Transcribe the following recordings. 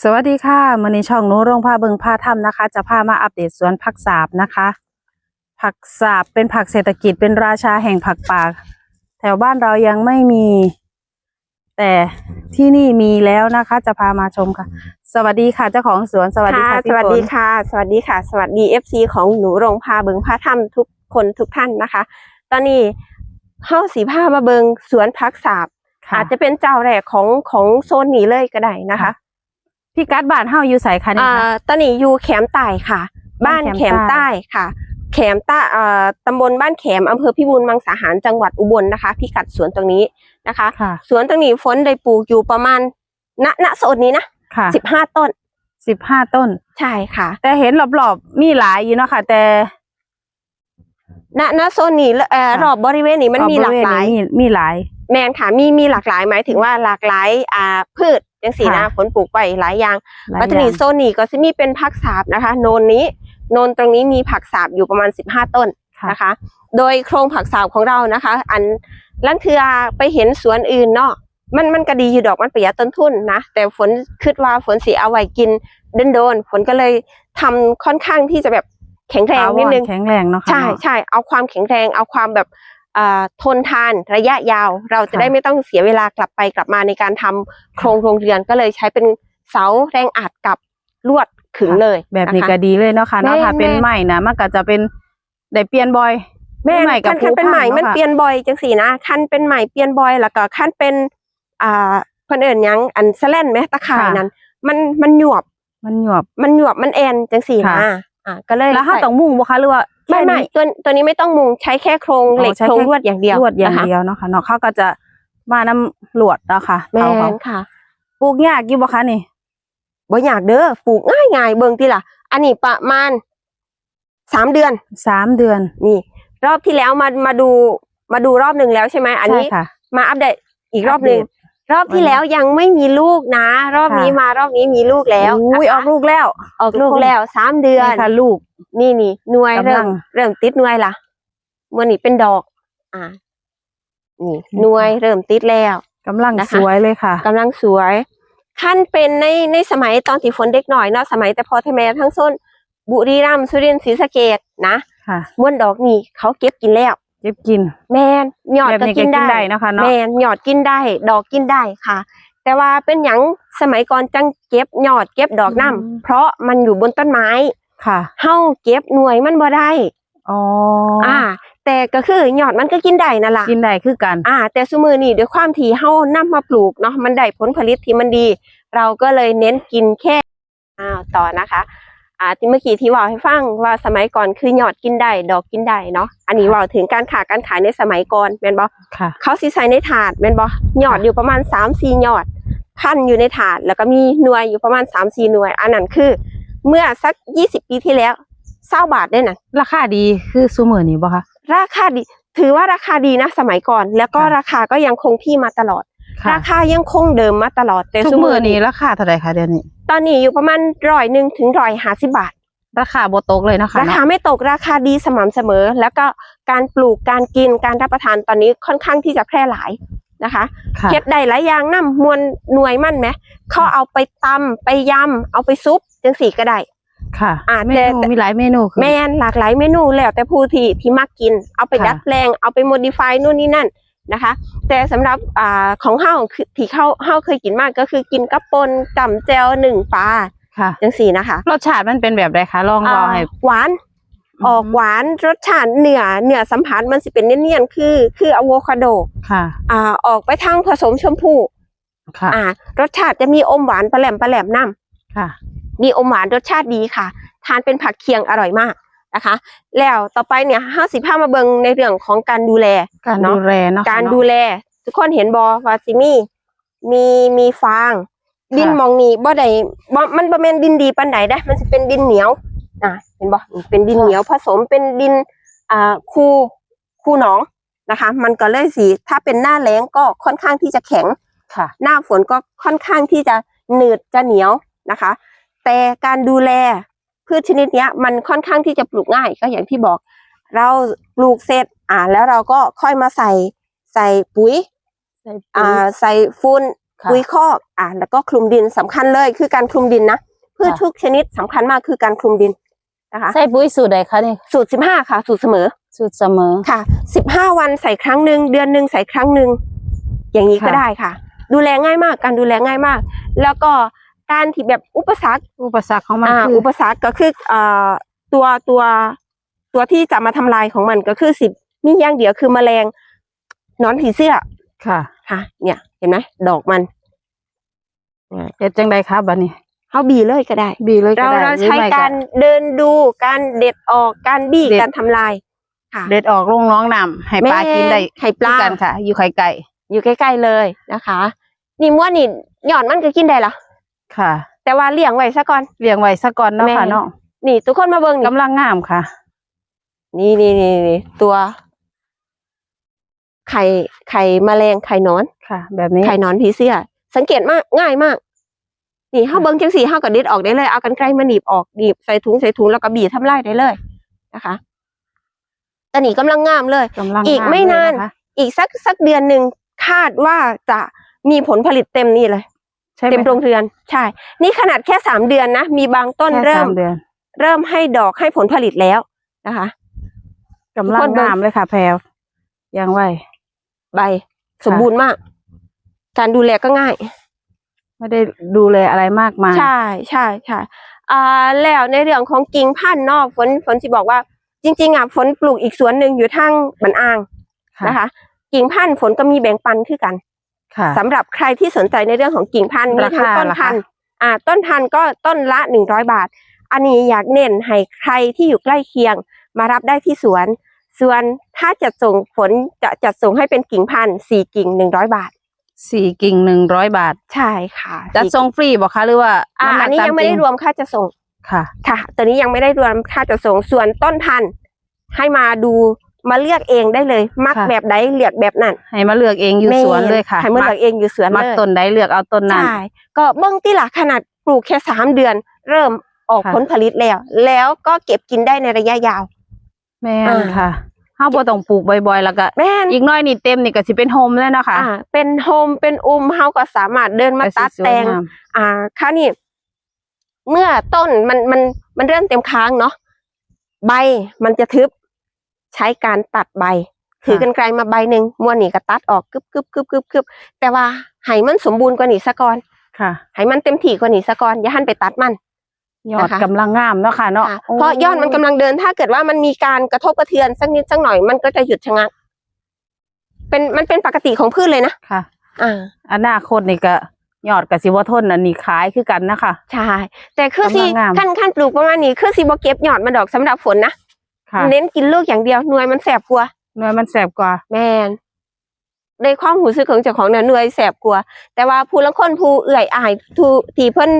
สวัสดีค่ะมื้อนี้ช่องหนูโรงพาเบิงพาถ้ำนะคะ จะพามาอัปเดตสวนผักสาบนะคะ ผักสาบเป็นผักเศรษฐกิจเป็นราชาแห่งผักป่าแถวบ้านเรายังไม่มี แต่ที่นี่มีแล้วนะคะ จะพามาชมค่ะ สวัสดีค่ะเจ้าของสวนสวัสดีค่ะสพี่วัสฝดีนค่ะ สวัสดีค่ะ สวัสดีเอฟซีของหนูโรงพาเบิงพาถ้ำทุกคนทุกท่านนะคะ ตอนนี้เฮาสีผ้ามาเบิงสวนพักสาบค่ะอาจจะเป็นเจ้าแรกของของโซนนี้เลยก็ได้นะคะ พี่กัดบ้านเฮาอยู่ไสคะนี่อ่าคะตอนนี้อยู่แขมใต้ค่ะ บ้านแขมใต้ค่ะ แขมใต้เอ่อตำบลบ้านแขมอำเภอพิบูลมังสาหารจังหวัดอุบลนะคะพิกัดสวนตรงนี้นะคะ ค่ะสวนตรงนี้ฝนได้ปลูกอยู่ประมาณ ณ ณโซนนี้นะค่ะสิบห้าต้น สิบห้าต้น ใช่ค่ะ แต่เห็นรอบๆมีหลายอยู่เนาะค่ะ แต่ ณ ณโซนนี้เอ่อค่ะ รอบบริเวณนี้มันมีหลากหลายบริเวณนี้มีมีหลาย แมนค่ะมีมีหลากหลายหมายถึงว่าหลากหลายอ่าพืช จังสีนะค่ะผลปลูกไว้หลายอย่างหลายวัตอนีย่างโซนนี้ก็จะมีเป็นผักสาบนะคะ โนนนี้โนนตรงนี้มีผักสาบอยู่ประมาณ 15 ต้นค่ะนะคะ โดยโครงผักสาบของเรานะคะ อันลังเทือไปเห็นสวนอื่นเนาะมันมันก็ดีอยู่ดอกมันประหยัดต้นทุนนะ แต่ฝนคิดว่าฝนสีเอาไว้กินเดินโดนๆฝนก็เลยทำค่อนข้างที่จะแบบแข็งแรงนิดนึงแข็งแรงเนาะค่ะใช่เนาะใช่เอาความแข็งแรงเอาความแบบอ่า ทนทานระยะยาว เราจะค่ะได้ไม่ต้องเสียเวลากลับไปกลับมาในการทำโครงโรงเรือนก็เลยใช้เป็นเสาแรงอัดกับลวดขึงเลย แบบนี้ะคะก็ดีเลยเนาะค่ะเนาะแม่นถ้าเป็นแม่นใหม่นะมันก็จะเป็นได้เปลี่ยนบ่อยแม่ใหม่กับขั้นขั้นเป็นใหม่ภูพังมันเนาะค่ะเปลี่ยนบ่อยจังสี่นะขั้นเป็นใหม่เปลี่ยนบ่อยแล้วก็ขั้นเป็นอ่าเพิ่นเอิ่นหยังอันสแลนไหมตะข่ายนั้น มันมันหยวบมันหยวบมันหยวบมันแอนจังสี่นะค่ะอ่าก็เลยแล้วถ้าใส่ต้องมุ่งบ่คะหรือว่า ไม่แค่ไม่นี้ตัวตัวนี้ไม่ต้องมุงใช้แค่โครงอ๋อเหล็กใช้โครงแค่ลวดอย่างเดียวลวดอย่างนะคะเดียวเนาะค่ะเนาะเขาก็จะมาน้ำลวดเนาะค่ะแม่เขาเขานค่ะ ปลูกยากอยู่บ่คะนี่บ่อยากเด้อปลูกง่ายง่ายๆเบิ่งติล่ะ อันนี้ประมาณสามเดือนสามเดือน นี่ รอบที่แล้วมามาดูมาดูรอบหนึ่งแล้วใช่ไหมอันนี้ใช่ค่ะมาอัปเดตอีกรอบหนึ่งอัปเดต รอบที่แล้วยังไม่มีลูกนะ รอบนี้ค่ะมารอบนี้มีลูกแล้วอุ้ยนะคะออกลูกแล้ว ออกลูกแล้วสามเดือนนี่ค่ะลูก นี่นี่หน่วยกำลัเริ่มงเริ่มติดหน่วยละมื่อนี้เป็นดอก อ่า นี่นี่หน่วยเริ่มติดแล้วกำลังนะคะสวยเลยค่ะกำลังสวยขั้นเป็นในในสมัยตอนที่ฝนเด็กหน่อยเนาะสมัยแต่พอทแม่ทั้งส้นบุรีรัมย์สุรินทร์ศรีสะเกดนะค่ะม้วนดอกนี่เขาเก็บกินแล้ว เก็บกิน แมนหยอดแบบก็นี้กิก็นกินได้ได้เนาะค่ะเนาะแมนหยอดกินได้ ดอกกินได้ค่ะ แต่ว่าเป็นหยังสมัยก่อนจังเก็บหยอดเก็บดอกน้ำเพราะมันอยู่บนต้นไม้ค่ะเฮาเก็บหน่วยมันบ่ได้อ๋ออ่า แต่ก็คือหยอดมันก็กินได้นั่นล่ะกินได้คือกัน อ่า แต่ซุมือนี่ด้วยความที่เฮานำมาปลูกเนาะมันได้ผลผลิตที่มันดี เราก็เลยเน้นกินแค่อ้าวต่อนะคะ อ่าที่เมื่อกี้ที่ว่าให้ฟังว่าสมัยก่อนคือหยอดกินได้ดอกกินได้เนาะอันนี้ว่าถึงการขาการขายในสมัยก่อนแม่นบ่ค่ะ เขาสิใส่ในถาดแม่นบ่หยอดอยู่ประมาณ3 4หยอดพันอยู่ในถาด แล้วก็มีหน่วยอยู่ประมาณ3 4หน่วย อันนั้นคือ เมื่อสัก20ปีที่แล้ว20บาทได้น่ะราคาดีคือซูมือนี้บ่คะราคาดี ถือว่าราคาดีนะสมัยก่อน แล้วก็ค่ะราคาก็ยังคงที่มาตลอดค่ะ ราคายังคงเดิมมาตลอดแต่ทุกซุมืมืออนี้นี้ราคาเท่าไหร่คะเดือนนี้ ตอนนี้อยู่ประมาณร้อยหนึ่งถึงร้อยห้าสิบาท ราคาบ่ตกเลยเนาะค่ะราคาเนาะไม่ตกราคาดีสม่ำเสมอ แล้วก็การปลูกการกินการรับประทานตอนนี้ค่อนข้างที่จะแพร่หลายนะคะค่ะเฮ็ดได้หลายอย่างน้ำมวลหน่วยมั่นไหมเขาเอาไปตำไปยำเอาไปซุปจังสีก็ได้ค่ะอ่าเมแต่นูมีหลายเมนูคือแม่นหลากหลายเมนูแล้วแต่ผู้ที่ที่มักกิน เอาไปค่ะดัดแปลงเอาไปโมดิฟายนู่นนี่นั่น นะคะ แต่สำหรับอ่าของเฮาคือที่เขาเฮาเคยกินมากก็คือกินกระปนจำแจวหนึ่งปลาค่ะจังสีนะคะรสชาติมันเป็นแบบใดคะลองลองให้อ่าหวานออกหวานรสชาติเนื้อเนื้อสัมผัสมันสิเป็นเนียนๆคือ คืออะโวคาโดค่ะอ่าออกไปทางผสมชมพูค่ะอ่ารสชาติจะมีอมหวานปลาแหลมปลาแหลมน้ค่ะำมีอมหวานรสชาติดีค่ะ ทานเป็นผักเคียงอร่อยมาก นะคะ แล้วต่อไปเนี่ยห้าสิบห้ามาเบิงในเรื่องของการดูแลการเนาะดูแลเนาะค่ะการเนะดูแล ทุกคนเห็นบอว่าซิมีมีมีฟาง ดินค่ะมองนี้บ่ได้บ่มันบ่แม่นดินดีปานใดได้มันสิเป็นดินเหนียวอะเห็นบ่นี่เป็นดินเหนียวผสมเป็นดินอ่าคูคูหนองนะคะ มันก็เลยสิถ้าเป็นหน้าแล้งก็ค่อนข้างที่จะแข็งค่ะ หน้าฝนก็ค่อนข้างที่จะหนืดจะเหนียวนะคะ แต่การดูแล พืชชนิดเนี้ยมันค่อนข้างที่จะปลูกง่ายก็อย่างที่บอก เราปลูกเสร็จอ่าแล้วเราก็ค่อยมาใส่ใส่ปุ๋ยอ่าใส่ฟุ้นค่ะปุ๋ยคอกอ่าแล้วก็คลุมดินสำคัญเลยคือการคลุมดินนะพืชค่ะทุกชนิดสำคัญมากคือการคลุมดินนะคะใส่ปุ๋ยสูตรใดคะนี่สูตรสิบห้าค่ะ สูตรเสมอ สูตรเสมอค่ะสิบห้าวันใส่ครั้งหนึ่งเดือนหนึ่งใส่ครั้งหนึ่งอย่างนี้ก็ค่ะได้ค่ะ ดูแลง่ายมากการดูแลง่ายมาก แล้วก็ การที่แบบอุปสรรคอุปสรรคของมันอ่าคืออุปสรรคก็คือเอ่อตัวตัวตัวที่จะมาทำลายของมันก็คือสิบมีอย่างเดียวคือแมลงหนอนผีเสื้อค่ะค่ะ เนี่ย เห็นไหมดอกมันเฮ็ดจังไดครับบัดนี้ เขาบีเลยก็ได้ บีเลยก็เราได้เราหรือใช้ไม่การเดินดูการเด็ดออกการบี้เด็ดการทำลายค่ะ เด็ดออกลงน้องน้ำให้ปลากินได้แม่ให้ปลา คือกันค่ะ อยู่ไข่ไก่อยู่ใกล้ๆเลยนะคะ นี่ม้วนนี่หย่อนมันก็กินได้ละ ค่ะ แต่ว่าเลี้ยงไว้ซะก่อน เลี้ยงไว้ซะก่อนเนาะแม่ค่ะเนาะนี่ ทุกคนมาเบิ่งนี่กำลังงามค่ะ นี่นี่นี่นี่ตัว ไข่ไข่แมลงไข่หนอน ค่ะ แบบนี้ ไข่หนอนผีเสื้อ สังเกตมากง่ายมาก นี่เฮาเบิ่งจังสี่เฮาก็เด็ดออกได้เลย เอากันไกลมาหนีบออกหนีบใส่ถุงใส่ถุงแล้วก็บีบทำลายได้เลยนะคะแต่นี่กำลังงามเลย กำลังอีกไม่งเลนานยะคะอีกสักสักเดือนหนึ่งคาดว่าจะมีผลผลิตเต็มนี่เลยใช่ไหมเต็มโรงเรือนใช่ นี่ขนาดแค่สามเดือนนะ มีบางต้นแค่เริ่สามเดือนเริ่มให้ดอกให้ผลผลิตแล้วนะคะกำลัทุกคงนเบิ่งงามเลยค่ะ แพรวยังไหวใบ สมบูรณ์มาก การดูแลก็ง่าย ไม่ได้ดูแลอะไรมากมายใช่ใช่ใช่อ่าแล้วในเรื่องของกิ่งพันธุ์เนอกฝนฝนสิบอกว่า จริง ๆอะฝนปลูกอีกสวนหนึ่งอยู่ทางบันอ่างค่ะนะคะ กิ่งพันธุ์ฝนก็มีแบ่งปันคือกันค่ะ สำหรับใครที่สนใจในเรื่องของกิ่งพันธุ์มีราทั้งคาต้นล่ะคะพันธุ์อ่าต้นพันธุ์ก็ต้นละหนึ่งร้อยบาท อันนี้อยากเน้นให้ใครที่อยู่ใกล้เคียง มารับได้ที่สวน ส่วนถ้าจะส่งฝนจะจัดส่งให้เป็นกิ่งพันธุ์สี่กิ่งหนึ่งร้อยบาทสี่กิ่งหนึ่งร้อยบาท ใช่ค่ะจัดส่งฟรีบอกคะหรือว่าอ่าำหอันนี้ตายังไม่ได้จรวมค่าจะส่งค่ะ ค่ะตัวนี้ยังไม่ได้รวมค่าจะส่งส่วนต้นพันธุ์ให้มาดู มาเลือกเองได้เลย มักค่ะ แบบใดเลือกแบบนั้นให้มาเลือกเองอยู่สวนเลยค่ะให้มาเลือกเองอยู่สวนมักเลยต้นใดเลือกเอาต้นนั้น ใช่ก็เบื้องที่หลักขนาดปลูกแค่สามเดือน เริ่มออกค่ะ ผลผลิตแล้ว แล้วก็เก็บกินได้ในระยะยาว แม่นอ่า ค่ะเฮาบ่ต้องปลูกบ่อยๆแล้วก็แม่น อีกหน้อยนี่เต็มนี่ก็สิเป็นโฮมแล้วเนาะค่ะอ่าเป็นโฮมเป็นอุมเฮาก็สามารถเดินมาก็สิตัดสวยแต่ง งาม อ่าค่ะนี่ เมื่อต้นมันมันมันเริ่มเต็มค้างเนาะใบมันจะทึบ ใช้การตัดใบ ถือกันไกลมาใบหนึ่งม้วนนี่ก็ตัดออกกึบกึบกึบกึบกึบแต่ว่าให้มันสมบูรณ์กว่านี้ซะก่อนค่ะให้มันเต็มที่กว่านี้ซะก่อนอย่าหันไปตัดมันยอดนะคะกำลังงามเนาะค่ะเนาะค่ะเพราะยอดมันกำลังเดินถ้าเกิดว่ามันมีการกระทบกระเทือนสักนิดสักหน่อยมันก็จะหยุดชะงัก เป็นมันเป็นปกติของพืชเลยนะค่ะอ่าอนาคตนี่ก็ยอดก็สิบ่ทนอันนี้ขายคือกันนะคะใช่แต่คือสิกำลังงามขั้นขั้นปลูกประมาณนี้คือสิบ่เก็บยอดมาดอกสำหรับฝนนะค่ะ เน้นกินลูกอย่างเดียวหน่วยมันแสบกว่าหน่วยมันแสบกว่า แมนในความหูสึกของเจ้าของเนี่ยหน่วยแสบกว่า แต่ว่าผู้ละคนผู้เอื่อยอายทูที่เพิ่น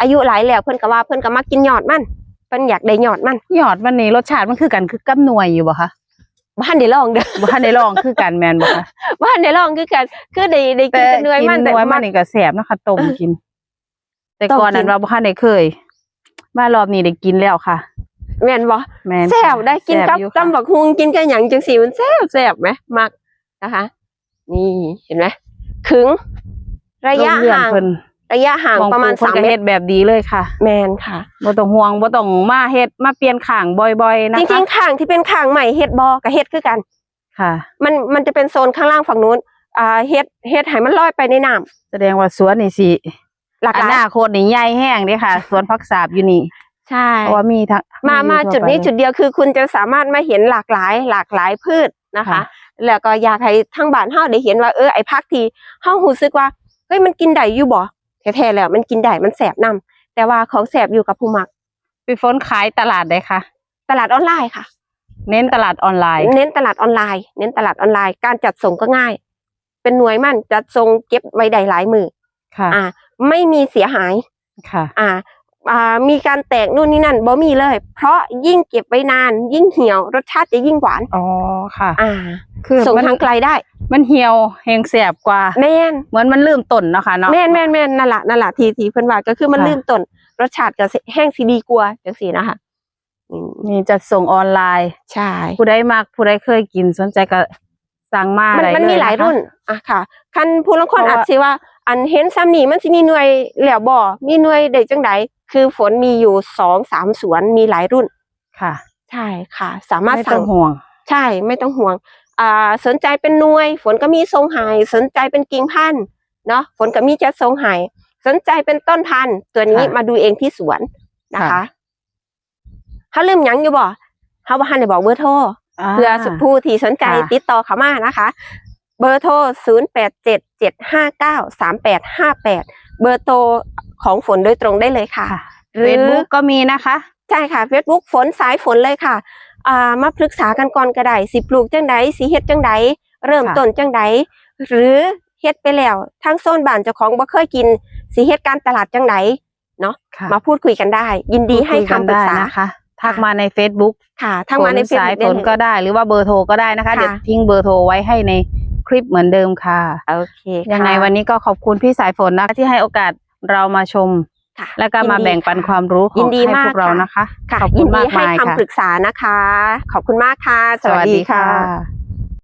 อายุหลายแล้วเพิ่นก็ว่าเพิ่นก็มากินยอดมันเพิ่นอยากได้ยอดมันยอดมันนี่รสชาติมันคือกันคือกับหน่วยอยู่บ่คะบ้านได้ลองเด้อบ่ทันได้ลองคือกันแม่นบ่คะบ้านได้ลองคือกันคือได้ได้กินแต่หน่วยมันหแต่น่วยมัมันนนี่ก็แสบเนาะค่ะต้มกิน แต่ต้มก่อนนั้นกินว่าบ่ทันได้เคยมารอบนี้ได้กินแล้วค่ะ แม่นบ่แม่นแซ่บค่ะได้กินกับแซ่อยู่ค่ะตำบักฮุงกินกับหยังจังซี่มันแซ่บแซ่บไหมมักนะคะ นี่เห็นไหมขึงระยะโรงเรือนห่างเพิ่นระยะห่างมองประมาณปลูกสามเพิ่นก็เมเฮ็ตดรแบบดีเลยค่ะ แมนค่ะบ่ต้องห่วงบ่ต้องมาเฮ็ดมาเปลี่ยนข้างบ่อยๆนะจคะริงๆข้างที่เป็นข้างใหม่เฮ็ดบอกัเฮ็ดคือกันค่ะ มันมันจะเป็นโซนข้างล่างฝั่งนู้นอ่าเฮ็ดเฮ็ดให้มันลอยไปในน้ำแสดงว่าสวนนี่สิหลากอหลายนาคตนี่ใหญ่แห้งเด้ค่ะ สวนผักสาบอยู่นี่ ใช่ เพราะว่ามีทั้งมามาอยู่ทั่วจุดนี้ไป จุดเดียวคือคุณจะสามารถมาเห็นหลากหลายหลากหลายพืชนะคะ ค่ะ แล้วก็อยากให้ทั้งบ้านเฮาได้เห็นว่าเออไอ้พักที่เฮารู้สึกว่าเฮ้ยมันกินได้อยู่บ่แท้ๆแล้วมันกินได้มันแสบนํแต่ว่าของแสบอยู่กับผู้มักไปฝนขายตลาดได้ค่ะ ตลาดออนไลน์ค่ะ เน้นตลาดออนไลน์ เน้นตลาดออนไลน์ เน้นตลาดออนไลน์ การจัดส่งก็ง่าย เป็นหน่วยมันจัดส่งเก็บไว้ได้หลายมือค่ะ อ่า ไม่มีเสียหาย ค่ะ อ่าอ่า มีการแตกนู่นนี่นั่นบ่มีเลย เพราะยิ่งเก็บไว้นาน ยิ่งเหี่ยวรสชาติจะยิ่งหวานอ๋อค่ะ อ่า คือส่งมันทางไกลได้ มันเหี่ยวแห้งแสบกว่าแม่นเหมือนมันลืมต้นเนาะค่ะเนาะแม่นแม่นแม่นนั่นแหละนั่นแหละทีทีเพิ่นว่าก็คือมันค่ะลืมต้นรสชาติก็สิแห้งสีดีกว่าจังซี่นะคะอืมนี่จัดส่งออนไลน์ใช่ผู้ใดมักผู้ใดเคยกินสนใจก็สั่งมามันได้มันมีเลหลายะคะรุ่นอะค่ะ คันผู้ละคนเพราะว่าอาจสิว่า อันเห็นซ้ำนี่มันสิมีหน่วยแล้วบ่มีหน่วยได้จังได คือฝนมีอยู่สองสามสวนมีหลายรุ่น ค่ะ ใช่ค่ะ สามารถไม่ต้สั่องงห่วง ใช่ไม่ต้องห่วงอ่าสนใจเป็นหน่วย ฝนก็มีทรงหายสนใจเป็นกิ่งพันธุ์เนาะฝนก็มีจะทรงหายสนใจเป็นต้นพันธุ์ตัวนี้ค่ะมาดูเองที่สวนนะคะ ค่ะ เขาลืมหยังอยู่บ่เขาบ่ทันได้บอกเบอร์โทร เพื่อผู้ที่สนใจค่ะ ติดต่อเขามานะคะ เบอร์โทร 0 8 7 7 5 9 3 8 5 8 เบอร์โทรของฝนโดยตรงได้เลยค่ะค่ะหรือเฟซบุ๊กก็มีนะคะใช่ค่ะ Facebook ฝนสายฝนเลยค่ะอ่ามาปรึกษากันก่อนก็ได้สิปลูกจังใดสิเฮ็ดจังใดเริ่มค่ะต้นจังใดหรือเฮ็ดไปแล้วทั้งโซนบ้านเจ้าของบ่เคยกินสิเฮ็ดการตลาดจังใดค่ะมาพูดคุยกันได้ ยินดีให้พูคุยกันคำปรึกได้ษานะคะทักมาใน Facebook ค่ะทั้งมาในฝสาย Facebook ฝนก็ได้หรือว่าเบอร์โทรก็ได้นะคะ ค่ะ เดี๋ยวทิ้งเบอร์โทรไว้ให้ใน คลิปเหมือนเดิมค่ะโอเคค่ะยังไงวันนี้ก็ขอบคุณพี่สายฝนนะคะที่ให้โอกาสเรามาชมค่ะแล้วก็มายิดีแบ่งปันค่ะความรู้ขยิองนดีให้มากพวกเราค่ะนะคะค่ะขอบคุยิณนดีมากให้มายคำค่ะปรึกษานะคะ ขอบคุณมากค่ะ สวัสดีค่ะ